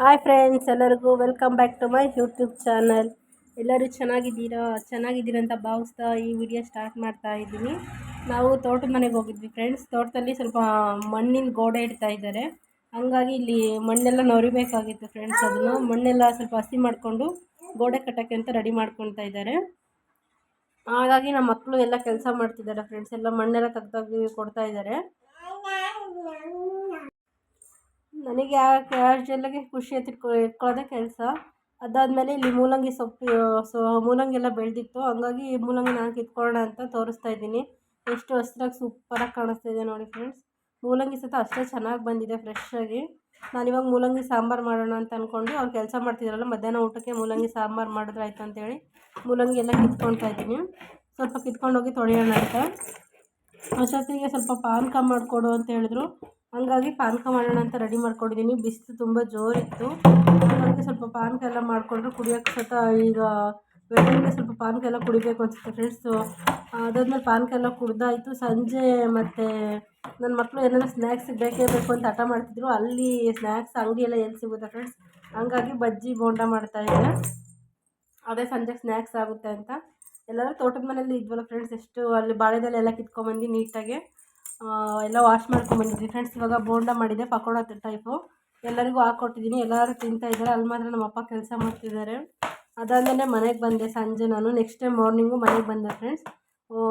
Hi friends ಎಲ್ಲರಿಗೂ welcome back to my YouTube channel ಎಲ್ಲರೂ ಚೆನ್ನಾಗಿದ್ದೀರಾ? ಚೆನ್ನಾಗಿದ್ದೀರಾ ಅಂತ ಭಾವಿಸ್ತಾ ಈ ವಿಡಿಯೋ ಸ್ಟಾರ್ಟ್ ಮಾಡ್ತಾ ಇದ್ದೀನಿ. ನಾವು ತೋಟದ ಮನೆಗೆ ಹೋಗಿದ್ವಿ ಫ್ರೆಂಡ್ಸ್ ತೋಟದಲ್ಲಿ ಸ್ವಲ್ಪ ಮಣ್ಣಿನ ಗೋಡೆ ಇಡ್ತಾ ಇದ್ದಾರೆ. ಹಂಗಾಗಿ ಇಲ್ಲಿ ಮಣ್ಣೆಲ್ಲ ನೊರಿಬೇಕಾಗಿತ್ತು ಫ್ರೆಂಡ್ಸ್ ಅದನ್ನು. ಮಣ್ಣೆಲ್ಲ ಸ್ವಲ್ಪ ಹಸಿ ಮಾಡಿಕೊಂಡು ಗೋಡೆ ಕಟ್ಟೋಕ್ಕೆ ಅಂತ ರೆಡಿ ಮಾಡ್ಕೊತಾ ಇದ್ದಾರೆ. ಹಾಗಾಗಿ ನಮ್ಮ ಮಕ್ಕಳು ಎಲ್ಲ ಕೆಲಸ ಮಾಡ್ತಿದ್ದಾರೆ ಫ್ರೆಂಡ್ಸ್ ಎಲ್ಲ ಮಣ್ಣೆಲ್ಲ ತೆಗ್ದಾಗಿ ಕೊಡ್ತಾ ಇದ್ದಾರೆ. ನನಗೆ ಕ್ಯಾಶುವಲಾಗಿ ಖುಷಿ ಎತ್ತಿಟ್ಕೊ ಇಟ್ಕೊಳ್ಳೋದೇ ಕೆಲಸ. ಅದಾದಮೇಲೆ ಇಲ್ಲಿ ಮೂಲಂಗಿ ಸೊಪ್ಪು, ಸೊ, ಮೂಲಂಗಿ ಎಲ್ಲ ಬೆಳೆದಿತ್ತು. ಹಂಗಾಗಿ ಮೂಲಂಗಿ ನಾನು ಕಿತ್ಕೊಳ್ಳೋಣ ಅಂತ ತೋರಿಸ್ತಾ ಇದ್ದೀನಿ. ಎಷ್ಟು ಹಸಿರಾಗಿ ಸೂಪರಾಗಿ ಕಾಣಿಸ್ತಾ ಇದೆ ನೋಡಿ ಫ್ರೆಂಡ್ಸ್ ಮೂಲಂಗಿ ಸಹಿತ ಅಷ್ಟೇ ಚೆನ್ನಾಗಿ ಬಂದಿದೆ ಫ್ರೆಶ್ಶಾಗಿ ನಾನಿವಾಗ ಮೂಲಂಗಿ ಸಾಂಬಾರು ಮಾಡೋಣ ಅಂತ ಅಂದ್ಕೊಂಡು ಅವ್ರು ಕೆಲಸ ಮಾಡ್ತಿದ್ರಲ್ಲ, ಮಧ್ಯಾಹ್ನ ಊಟಕ್ಕೆ ಮೂಲಂಗಿ ಸಾಂಬಾರು ಮಾಡಿದ್ರೆ ಆಯಿತು ಅಂತೇಳಿ ಮೂಲಂಗಿ ಎಲ್ಲ ಕಿತ್ಕೊಳ್ತಾ ಇದ್ದೀನಿ. ಸ್ವಲ್ಪ ಕಿತ್ಕೊಂಡೋಗಿ ತೊಳೆಯೋಣ ಅಂತ. ಅಷ್ಟೊತ್ತಿಗೆ ಸ್ವಲ್ಪ ಪಾನಕ ಮಾಡಿಕೊಡು ಅಂತ ಹೇಳಿದ್ರು. ಹಂಗಾಗಿ ಪಾನಕ ಮಾಡೋಣ ಅಂತ ರೆಡಿ ಮಾಡ್ಕೊಂಡಿದ್ದೀನಿ ಬಿಸಿಲು ತುಂಬ ಜೋರಿತ್ತು. ಹಾಗಾಗಿ ಸ್ವಲ್ಪ ಪಾನಕ ಎಲ್ಲ ಮಾಡಿಕೊಂಡ್ರೆ ಕುಡಿಯೋಕ್ಕೆ ಸತ ಈಗ ಬೆಳಗ್ಗೆ ಸ್ವಲ್ಪ ಪಾನಕ ಎಲ್ಲ ಕುಡಿಬೇಕು ಅನಿಸುತ್ತೆ ಫ್ರೆಂಡ್ಸು ಅದಾದ್ಮೇಲೆ ಪಾನಕ ಎಲ್ಲ ಕುಡ್ದಾಯಿತು. ಸಂಜೆ ಮತ್ತು ನನ್ನ ಮಕ್ಕಳು ಏನಾದ್ರು ಸ್ನ್ಯಾಕ್ಸ್ ಬೇಕೇ ಬೇಕು ಅಂತ ಹಠ ಮಾಡ್ತಿದ್ರು. ಅಲ್ಲಿ ಸ್ನ್ಯಾಕ್ಸ್ ಅಂಗಡಿ ಎಲ್ಲ ಎಲ್ಲಿ ಸಿಗುತ್ತೆ ಫ್ರೆಂಡ್ಸ್ ಹಂಗಾಗಿ ಬಜ್ಜಿ, ಬೋಂಡ ಮಾಡ್ತಾಯಿದ್ದೆ ಅದೇ ಸಂಜೆ ಸ್ನ್ಯಾಕ್ಸ್ ಆಗುತ್ತೆ ಅಂತ. ಎಲ್ಲರೂ ತೋಟದ ಮನೆಯಲ್ಲಿ ಇದ್ವಲ್ಲ ಫ್ರೆಂಡ್ಸ್ ಎಷ್ಟು ಅಲ್ಲಿ ಬಾಳೆದೆಲೆ ಎಲ್ಲ ಕಿತ್ಕೊಂಬಂದು ನೀಟಾಗಿ. ಎಲ್ಲ ವಾಶ್ ಮಾಡ್ಕೊಂಬಂದಿದ್ವಿ ಫ್ರೆಂಡ್ಸ್ ಇವಾಗ ಬೋಂಡ ಮಾಡಿದೆ, ಪಕೋಡ ಟೈಪು ಎಲ್ಲರಿಗೂ ಹಾಕ್ಕೊಟ್ಟಿದ್ದೀನಿ ಎಲ್ಲರೂ ತಿಂತಾಯಿದ್ದಾರೆ ಅಲ್ಲಿ ಮಾತ್ರ ನಮ್ಮ ಅಪ್ಪ ಕೆಲಸ ಮಾಡ್ತಿದ್ದಾರೆ. ಅದಾದಮೇಲೆ ಮನೆಗೆ ಬಂದೆ ಸಂಜೆ ನಾನು. ನೆಕ್ಸ್ಟ್ ಟೈಮ್ ಮಾರ್ನಿಂಗು ಮನೆಗೆ ಬಂದೆ ಫ್ರೆಂಡ್ಸ್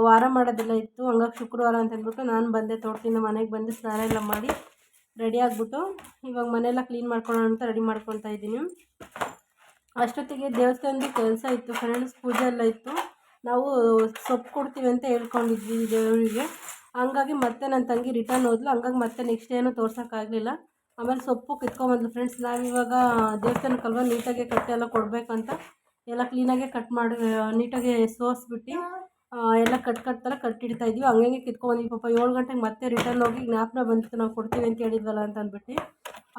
ವಾರ ಮಾಡೋದೆಲ್ಲ ಇತ್ತು. ಹಂಗಾಗಿ ಶುಕ್ರವಾರ ಅಂತ ಹೇಳ್ಬಿಟ್ಟು ನಾನು ಬಂದೆ, ತೋಟದಿಂದ ಮನೆಗೆ ಬಂದು ಸ್ನಾನ ಎಲ್ಲ ಮಾಡಿ ರೆಡಿ ಆಗಿಬಿಟ್ಟು ಇವಾಗ ಮನೆಯೆಲ್ಲ ಕ್ಲೀನ್ ಮಾಡ್ಕೊಳ್ಳೋಣ ಅಂತ ರೆಡಿ ಮಾಡ್ಕೊತಾ ಇದ್ದೀನಿ. ಅಷ್ಟೊತ್ತಿಗೆ ದೇವಸ್ಥಾನದ ಕೆಲಸ ಇತ್ತು ಫ್ರೆಂಡ್ಸ್ ಪೂಜೆ ಎಲ್ಲ ಇತ್ತು. ನಾವು ಸೊಪ್ಪು ಕೊಡ್ತೀವಿ ಅಂತ ಹೇಳ್ಕೊಂಡಿದ್ವಿ ದೇವರಿಗೆ. ಹಂಗಾಗಿ ಮತ್ತೆ ನನ್ನ ತಂಗಿ ರಿಟರ್ನ್ ಹೋದ್ಲು. ಹಂಗಾಗಿ ಮತ್ತೆ ನೆಕ್ಸ್ಟ್ ಏನೂ ತೋರ್ಸೋಕ್ಕಾಗಲಿಲ್ಲ ಆಮೇಲೆ ಸೊಪ್ಪು ಕಿತ್ಕೊಂಬಂದ್ಲು. ಫ್ರೆಂಡ್ಸ್ ನಾವಿವಾಗ ದೇವಸ್ಥಾನಕ್ಕಲ್ವ ನೀಟಾಗಿ ಕಟ್ಟೆ ಎಲ್ಲ ಕೊಡಬೇಕಂತ ಎಲ್ಲ ಕ್ಲೀನಾಗೆ ಕಟ್ ಮಾಡಿ, ನೀಟಾಗಿ ಸೋಸ್ಬಿಟ್ಟು ಎಲ್ಲ ಕಟ್ ಕಟ್ ಕಟ್ಟಿಡ್ತಾ ಇದ್ವಿ. ಹಂಗಂಗೆ ಕಿತ್ಕೊಂಡ್ಬಂದ್ವಿ ಪಾಪ. ಏಳು ಗಂಟೆಗೆ ಮತ್ತೆ ರಿಟರ್ನ್ ಹೋಗಿ ಜ್ಞಾಪನ ಬಂತು. ನಾವು ಕೊಡ್ತೀವಿ ಅಂತ ಹೇಳಿದ್ವಲ್ಲ ಅಂತ ಅಂದ್ಬಿಟ್ಟು.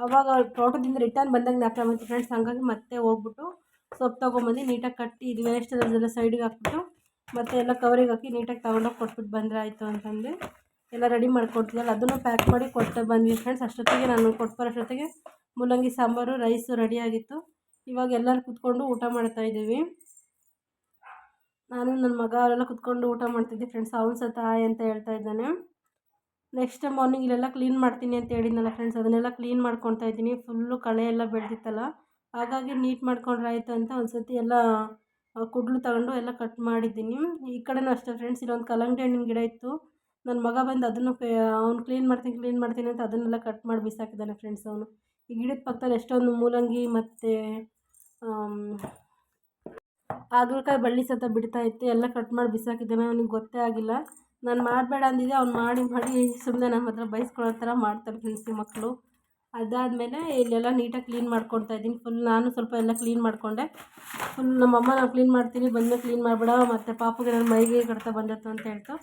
ಆವಾಗ ತೋಟದಿಂದ ರಿಟರ್ನ್ ಬಂದಾಗ ಜ್ಞಾಪನ ಬಂತು. ಫ್ರೆಂಡ್ಸ್ ಹಂಗಾಗಿ ಮತ್ತೆ ಹೋಗ್ಬಿಟ್ಟು ಸೊಪ್ಪು ತೊಗೊಂಬಂದು ನೀಟಾಗಿ ಕಟ್ಟಿ ಇದು ವೇಸ್ಟ್ ಅದೆಲ್ಲ ಸೈಡಿಗೆ ಹಾಕ್ಬಿಟ್ಟು ಮತ್ತು ಎಲ್ಲ ಕವರಿಗೆ ಹಾಕಿ ನೀಟಾಗಿ ತೊಗೊಂಡೋಗಿ ಕೊಟ್ಬಿಟ್ಟು ಬಂದರೆ ಆಯಿತು ಅಂತಂದು. ಎಲ್ಲ ರೆಡಿ ಮಾಡಿಕೊಡ್ತಿದ್ದಲ್ಲ ಅದನ್ನು ಪ್ಯಾಕ್ ಮಾಡಿ ಕೊಟ್ಟು ಬಂದ್ವಿ ಫ್ರೆಂಡ್ಸ್ ಅಷ್ಟೊತ್ತಿಗೆ ನಾನು ಕೊಟ್ಟು ಬರೋಷ್ಟೊತ್ತಿಗೆ ಮೂಲಂಗಿ, ಸಾಂಬಾರು ರೈಸು ರೆಡಿಯಾಗಿತ್ತು ಇವಾಗ ಎಲ್ಲರೂ ಕುತ್ಕೊಂಡು ಊಟ ಮಾಡ್ತಾಯಿದ್ದೀವಿ ನಾನು, ನನ್ನ ಮಗ, ಅವರೆಲ್ಲ ಕುತ್ಕೊಂಡು ಊಟ ಮಾಡ್ತಿದ್ದೆ ಫ್ರೆಂಡ್ಸ್ ಅವನು ಸತ ಆಯ್ ಅಂತ ಹೇಳ್ತಾ ಇದ್ದಾನೆ. ನೆಕ್ಸ್ಟ್ ಮಾರ್ನಿಂಗ್ ಇಲ್ಲೆಲ್ಲ ಕ್ಲೀನ್ ಮಾಡ್ತೀನಿ ಅಂತ ಹೇಳಿದ್ನಲ್ಲ ಫ್ರೆಂಡ್ಸ್ ಅದನ್ನೆಲ್ಲ ಕ್ಲೀನ್ ಮಾಡ್ಕೊತಾ ಇದ್ದೀನಿ. ಫುಲ್ಲು ಕಳೆ ಎಲ್ಲ ಬೆಳೆದಿತ್ತಲ್ಲ. ಹಾಗಾಗಿ ನೀಟ್ ಮಾಡ್ಕೊಂಡ್ರೆ ಆಯಿತು ಅಂತ ಒಂದು ಸತಿ ಎಲ್ಲ ಕುಡ್ಲು ತಗೊಂಡು ಎಲ್ಲ ಕಟ್ ಮಾಡಿದ್ದೀನಿ. ಈ ಕಡೆನೂ ಅಷ್ಟೇ ಫ್ರೆಂಡ್ಸ್ ಇಲ್ಲೊಂದು ಕಲ್ಲಂಗಡಿ ಹಣ್ಣಿನ ಗಿಡ ಇತ್ತು. ನನ್ನ ಮಗ ಬಂದು ಅದನ್ನು ಅವ್ನು ಕ್ಲೀನ್ ಮಾಡ್ತೀನಿ ಕ್ಲೀನ್ ಮಾಡ್ತೀನಿ ಅಂತ ಅದನ್ನೆಲ್ಲ ಕಟ್ ಮಾಡಿ ಬಿಸಾಕಿದ್ದಾನೆ ಫ್ರೆಂಡ್ಸ್ ಅವನು. ಈ ಗಿಡದ ಪಕ್ಕದಲ್ಲಿ ಎಷ್ಟೊಂದು ಮೂಲಂಗಿ ಮತ್ತು ಹಾಗಲಕಾಯಿ ಬಳ್ಳಿ ಸತ ಬಿಡ್ತಾ ಇತ್ತು. ಎಲ್ಲ ಕಟ್ ಮಾಡಿ ಬಿಸಾಕಿದ್ದಾನೆ. ಅವನಿಗೆ ಗೊತ್ತೇ ಆಗಿಲ್ಲ. ನಾನು ಮಾಡಬೇಡ ಅಂದಿದ್ದೆ. ಅವ್ನು ಮಾಡಿ ಮಾಡಿ ಸುಮ್ಮನೆ ನಮ್ಮ ಹತ್ರ ಬೈಸ್ಕೊಳ್ಳೋ ಥರ ಮಾಡ್ತಾರೆ ಫ್ರೆಂಡ್ಸ್ ಮಕ್ಕಳು ಅದಾದಮೇಲೆ ಇಲ್ಲೆಲ್ಲ ನೀಟಾಗಿ ಕ್ಲೀನ್ ಮಾಡ್ಕೊಳ್ತಾ ಇದ್ದೀನಿ. ಫುಲ್ ನಾನು ಸ್ವಲ್ಪ ಎಲ್ಲ ಕ್ಲೀನ್ ಮಾಡಿಕೊಂಡೆ. ಫುಲ್ ನಮ್ಮಮ್ಮ ನಾನು ಕ್ಲೀನ್ ಮಾಡ್ತೀನಿ. ಬಂದು ಕ್ಲೀನ್ ಮಾಡಿಬಿಡ ಮತ್ತು ಪಾಪಗೆ ನನ್ನ ಮೈಗೆ ಕಡ್ತಾ ಬಂದಿತ್ತು ಅಂತ ಹೇಳ್ತು.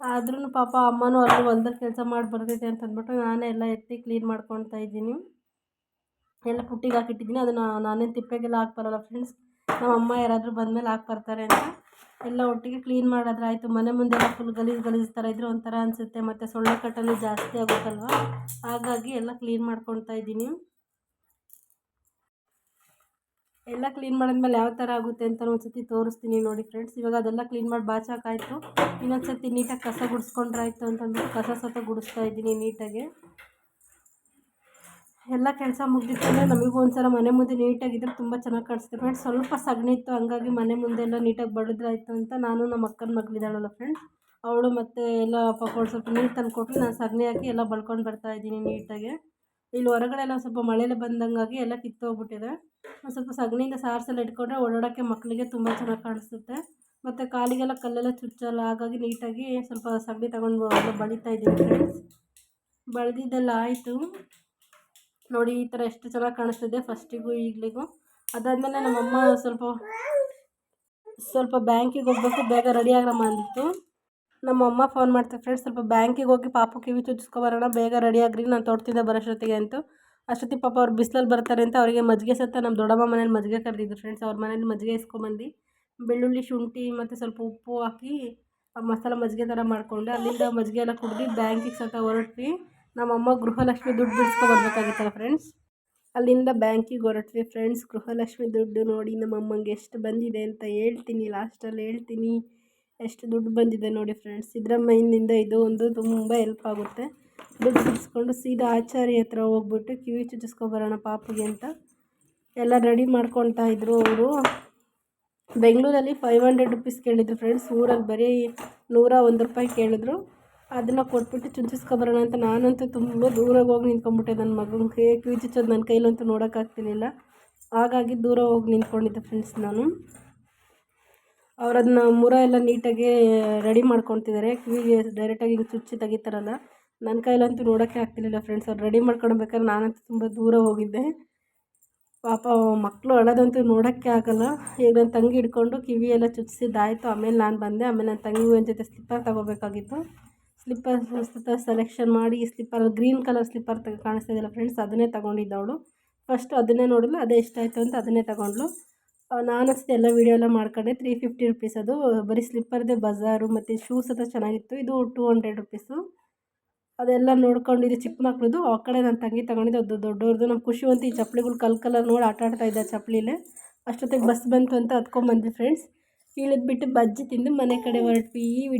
ಆದ್ರೂ ಪಾಪ ಅಮ್ಮನೂ ಅಲ್ಲಿ ಹೊಲ್ದಲ್ಲಿ ಕೆಲಸ ಮಾಡಿ ಬರ್ತೈತೆ ಅಂತ ಅಂದ್ಬಿಟ್ಟು ನಾನೇ ಎಲ್ಲ ಎತ್ತಿ ಕ್ಲೀನ್ ಮಾಡ್ಕೊಳ್ತಾ ಇದ್ದೀನಿ. ಎಲ್ಲ ಪುಟ್ಟಿಗೆ ಹಾಕಿಟ್ಟಿದ್ದೀನಿ. ಅದನ್ನು ನಾನೇನು ತಿಪ್ಪೆಗೆಲ್ಲ ಹಾಕ್ಬರಲ್ಲ ಫ್ರೆಂಡ್ಸ್ ನಮ್ಮ ಅಮ್ಮ ಯಾರಾದರೂ ಬಂದಮೇಲೆ ಹಾಕ್ಬರ್ತಾರೆ ಅಂತ. ಎಲ್ಲ ಒಟ್ಟಿಗೆ ಕ್ಲೀನ್ ಮಾಡಿದ್ರೆ ಆಯಿತು. ಮನೆ ಮುಂದೆ ಎಲ್ಲ ಫುಲ್ ಗಲೀಜು ಗಲೀಜು ಥರ ಇದ್ದರೆ ಒಂಥರ ಅನಿಸುತ್ತೆ. ಮತ್ತು ಸೊಳ್ಳೆ ಕಟ್ಟಲು ಜಾಸ್ತಿ ಆಗುತ್ತಲ್ವ ಹಾಗಾಗಿ ಎಲ್ಲ ಕ್ಲೀನ್ ಮಾಡ್ಕೊಳ್ತಾ ಇದ್ದೀನಿ. ಎಲ್ಲ ಕ್ಲೀನ್ ಮಾಡಿದ್ಮೇಲೆ ಯಾವ ಥರ ಆಗುತ್ತೆ ಅಂತ ಒಂದು ಸತಿ ತೋರಿಸ್ತೀನಿ ನೋಡಿ ಫ್ರೆಂಡ್ಸ್ ಇವಾಗ ಅದೆಲ್ಲ ಕ್ಲೀನ್ ಮಾಡಿ ಬಾಚಾಕಾಯಿತು ಇನ್ನೊಂದು ಸತಿ ನೀಟಾಗಿ ಕಸ ಗುಡಿಸ್ಕೊಂಡ್ರಾಯ್ತು ಅಂತಂದ್ಬಿಟ್ಟು ಕಸ ಸತ ಗುಡಿಸ್ತಾ ಇದ್ದೀನಿ ನೀಟಾಗಿ. ಎಲ್ಲ ಕೆಲಸ ಮುಗಿದಿತ್ತಂದರೆ ನಮಗೂ ಒಂದ್ಸಲ ಮನೆ ಮುಂದೆ ನೀಟಾಗಿದ್ದರೆ ತುಂಬ ಚೆನ್ನಾಗಿ ಕಾಣಿಸುತ್ತೆ ಫ್ರೆಂಡ್ಸ್ ಸ್ವಲ್ಪ ಸಗಣಿ ಇತ್ತು, ಹಂಗಾಗಿ ಮನೆ ಮುಂದೆ ಎಲ್ಲ ನೀಟಾಗಿ ಬಡಿದ್ರಾಯ್ತು ಅಂತ ನಾನು ನಮ್ಮ ಅಕ್ಕನ ಮಗಳಿದ್ದಾಳಲ್ಲ ಫ್ರೆಂಡ್ಸ್ ಅವಳು ಮತ್ತು ಎಲ್ಲ ಪಕೋಡ ಸ್ವಲ್ಪ ನೀರು ತಂದು ಕೊಟ್ಟು ನಾನು ಸಗಣಿ ಹಾಕಿ ಎಲ್ಲ ಬಳ್ಕೊಂಡು ಬರ್ತಾ ಇದ್ದೀನಿ ನೀಟಾಗಿ. ಇಲ್ಲಿ ಹೊರಗಡೆ ಎಲ್ಲ ಸ್ವಲ್ಪ ಮಳೆಲೆ ಬಂದಂಗಾಗಿ ಎಲ್ಲ ಕಿತ್ತೋಗ್ಬಿಟ್ಟಿದೆ ಒಂದು ಸ್ವಲ್ಪ ಸಗಣಿಯಿಂದ ಸಾರ್ಸೆಲ್ಲ ಇಟ್ಕೊಂಡ್ರೆ ಓಡಾಡೋಕ್ಕೆ ಮಕ್ಕಳಿಗೆ ತುಂಬ ಚೆನ್ನಾಗಿ ಕಾಣಿಸುತ್ತೆ. ಮತ್ತು ಕಾಲಿಗೆಲ್ಲ ಕಲ್ಲೆಲ್ಲ ಚುಚ್ಚಲ್ಲ, ಹಾಗಾಗಿ ನೀಟಾಗಿ ಸ್ವಲ್ಪ ಸಗಣಿ ತಗೊಂಡು ಎಲ್ಲ ಬಳಿತಾ ಇದ್ದೀನಿ ಫ್ರೆಂಡ್ಸ್ ಬಳ್ದಿದ್ದೆಲ್ಲ ಆಯಿತು. ನೋಡಿ ಈ ಥರ ಎಷ್ಟು ಚೆನ್ನಾಗಿ ಕಾಣಿಸ್ತಿದೆ ಫಸ್ಟಿಗೂ ಈಗಲಿಗೂ. ಅದಾದಮೇಲೆ ನಮ್ಮಮ್ಮ ಸ್ವಲ್ಪ ಸ್ವಲ್ಪ ಬ್ಯಾಂಕಿಗೆ ಹೋಗ್ಬೇಕು, ಬೇಗ ರೆಡಿ ಆಗ್ರಮ್ಮ ಅಂದಿತ್ತು. ನಮ್ಮಮ್ಮ ಫೋನ್ ಮಾಡ್ತಾರೆ ಫ್ರೆಂಡ್ಸ್, ಸ್ವಲ್ಪ ಬ್ಯಾಂಕಿಗೆ ಹೋಗಿ ಪಾಪು ಕಿವಿ ಚುಚ್ಕೊಬರೋಣ ಬೇಗ ರೆಡಿ ಆಗ್ರಿ, ನಾನು ತೋಟದಿಂದ ಬರೋಷ್ಟೊತ್ತಿಗೆ ಅಂತು. ಅಷ್ಟೊತ್ತಿಗೆ ಪಾಪ ಅವ್ರು ಬಿಸಿಲಲ್ಲಿ ಬರ್ತಾರೆ ಅಂತ ಅವರಿಗೆ ಮಜ್ಜಿಗೆ ಸತ್ತ ನಮ್ಮ ದೊಡ್ಡಮ್ಮ ಮನೇಲಿ ಮಜ್ಜಿಗೆ ಕರೆದಿದ್ರು. ಫ್ರೆಂಡ್ಸ್, ಅವ್ರ ಮನೇಲಿ ಮಜ್ಜಿಗೆ ಇಸ್ಕೊಂಬಂದು, ಬೆಳ್ಳುಳ್ಳಿ, ಶುಂಠಿ, ಮತ್ತು ಸ್ವಲ್ಪ ಉಪ್ಪು ಹಾಕಿ ಮಸಾಲೆ ಮಜ್ಜಿಗೆ ಥರ ಮಾಡಿಕೊಂಡೆ ಅಲ್ಲಿಂದ ಮಜ್ಜಿಗೆ ಎಲ್ಲ ಕುಡ್ದು ಬ್ಯಾಂಕಿಗೆ ಸತ ಹೊರಟ್ವಿ. ನಮ್ಮಮ್ಮ ಗೃಹಲಕ್ಷ್ಮಿ ದುಡ್ಡು ಬಿಡಿಸ್ಕೊಬರ್ಬೇಕಾಗಿತ್ತಲ್ಲ ಫ್ರೆಂಡ್ಸ್ ಅಲ್ಲಿಂದ ಬ್ಯಾಂಕಿಗೆ ಹೊರಟ್ವಿ ಫ್ರೆಂಡ್ಸ್ ಗೃಹಲಕ್ಷ್ಮಿ ದುಡ್ಡು ನೋಡಿ ನಮ್ಮ ಅಮ್ಮಂಗೆ ಎಷ್ಟು ಬಂದಿದೆ ಅಂತ ಹೇಳ್ತೀನಿ ಲಾಸ್ಟಲ್ಲಿ ಹೇಳ್ತೀನಿ. ಎಷ್ಟು ದುಡ್ಡು ಬಂದಿದೆ ನೋಡಿ ಫ್ರೆಂಡ್ಸ್ ಸಿದ್ದರಾಮಯ್ಯನಿಂದ ಇದು ಒಂದು ತುಂಬ ಹೆಲ್ಪ್ ಆಗುತ್ತೆ. ದುಡ್ಡು ಬಿಡಿಸ್ಕೊಂಡು ಸೀದಾ ಆಚಾರ್ಯ ಹತ್ರ ಹೋಗ್ಬಿಟ್ಟು ಕಿವಿ ಚುಚ್ಚಿಸ್ಕೊಬರೋಣ ಪಾಪುಗೆ ಅಂತ ಎಲ್ಲ ರೆಡಿ ಮಾಡ್ಕೊಳ್ತಾ ಇದ್ರು ಅವರು. ಬೆಂಗಳೂರಲ್ಲಿ ಫೈವ್ ಹಂಡ್ರೆಡ್ ರುಪೀಸ್ ಕೇಳಿದ್ರು ಫ್ರೆಂಡ್ಸ್ ಊರಲ್ಲಿ ಬರೀ ನೂರ ಒಂದು ರೂಪಾಯಿ ಕೇಳಿದ್ರು. ಅದನ್ನು ಕೊಟ್ಬಿಟ್ಟು ಚುಚ್ಚಿಸ್ಕೊಬರೋಣ ಅಂತ ನಾನಂತೂ ತುಂಬ ದೂರ ಹೋಗಿ ನಿಂತ್ಕೊಂಡ್ಬಿಟ್ಟೆ. ನನ್ನ ಮಗನಿಗೆ ಕಿವಿ ಚುಚ್ಚೋದು ನನ್ನ ಕೈಲಂತೂ ನೋಡೋಕ್ಕಾಗ್ತಿರ್ಲಿಲ್ಲ. ಹಾಗಾಗಿ ದೂರ ಹೋಗಿ ನಿಂತ್ಕೊಂಡಿದ್ದೆ ಫ್ರೆಂಡ್ಸ್ ನಾನು. ಅವರದನ್ನ ಮುರ ಎಲ್ಲ ನೀಟಾಗಿ ರೆಡಿ ಮಾಡ್ಕೊತಿದ್ದಾರೆ ಕಿವಿಗೆ ಡೈರೆಕ್ಟಾಗಿ ಹಿಂಗೆ ಚುಚ್ಚಿ ತೆಗಿತಾರಲ್ಲ ನನ್ನ ಕೈಲಂತೂ ನೋಡೋಕ್ಕೆ ಆಗ್ತಿರ್ಲಿಲ್ಲ ಫ್ರೆಂಡ್ಸ್ ಅವ್ರು ರೆಡಿ ಮಾಡ್ಕೊಳ್ಬೇಕಾದ್ರೆ ನಾನಂತೂ ತುಂಬ ದೂರ ಹೋಗಿದ್ದೆ. ಪಾಪ ಮಕ್ಕಳು ಅಳೋದಂತೂ ನೋಡೋಕ್ಕೆ ಆಗಲ್ಲ. ಈಗ ನನ್ನ ತಂಗಿ ಹಿಡ್ಕೊಂಡು ಕಿವಿ ಎಲ್ಲ ಚುಚ್ಚಿಸಿದ್ದಾಯಿತು ಆಮೇಲೆ ನಾನು ಬಂದೆ. ಆಮೇಲೆ ನನ್ನ ತಂಗಿ ಜೊತೆ ಸ್ಲಿಪ್ಪರ್ ತೊಗೋಬೇಕಾಗಿತ್ತು. ಸ್ಲಿಪ್ಪರ್ ಸೆಲೆಕ್ಷನ್ ಮಾಡಿ ಸ್ಲಿಪ್ಪರ್, ಗ್ರೀನ್ ಕಲರ್ ಸ್ಲಿಪ್ಪರ್ ತ ಕಾಣಿಸ್ತಾ ಇದೆಯಲ್ಲ ಫ್ರೆಂಡ್ಸ್ ಅದನ್ನೇ ತೊಗೊಂಡಿದ್ದವಳು ಫಸ್ಟು ಅದನ್ನೇ ನೋಡಿದ್ಲು, ಅದೇ ಇಷ್ಟ ಆಯಿತು ಅಂತ ಅದನ್ನೇ ತಗೊಂಡ್ಳು. ನಾನು ಅಷ್ಟೇ ಎಲ್ಲ ವೀಡಿಯೋ ಎಲ್ಲ ಮಾಡ್ಕೊಂಡೆ ತ್ರೀ ಫಿಫ್ಟಿ ರುಪೀಸ್ ಅದು. ಬರೀ ಸ್ಲಿಪ್ಪರ್ದೇ ಬಜಾರು ಮತ್ತು ಶೂಸ್ ಹತ್ರ ಚೆನ್ನಾಗಿತ್ತು, ಇದು ಟೂ ಹಂಡ್ರೆಡ್ ರುಪೀಸು ಅದೆಲ್ಲ ನೋಡ್ಕೊಂಡಿದ್ದೆ ಚಿಕ್ಕ ಮಕ್ಳದ್ದು ಆ ಕಡೆ ನನ್ನ ತಂಗಿ ತಗೊಂಡಿದ್ದು, ಅದು ದೊಡ್ಡವ್ರದ್ದು ನಮ್ಮ ಖುಷಿ ಅಂತ ಈ ಚಪ್ಪಲಿಗಳು ಕಲ್ ಕಲರ್ ನೋಡಿ ಆಟ ಆಡ್ತಾ ಇದ್ದ ಚಪ್ಪಲಿಲೇ. ಅಷ್ಟೊತ್ತಿಗೆ ಬಸ್ ಬಂತು ಅಂತ ಹತ್ಕೊಂಡ್ಬಂದ್ವಿ ಫ್ರೆಂಡ್ಸ್ ಇಳಿದ್ಬಿಟ್ಟು ಬಜ್ಜಿ ತಿಂದು ಮನೆ ಕಡೆ ಹೊರಟ್ವಿ. ಈ ವಿಡಿಯೋ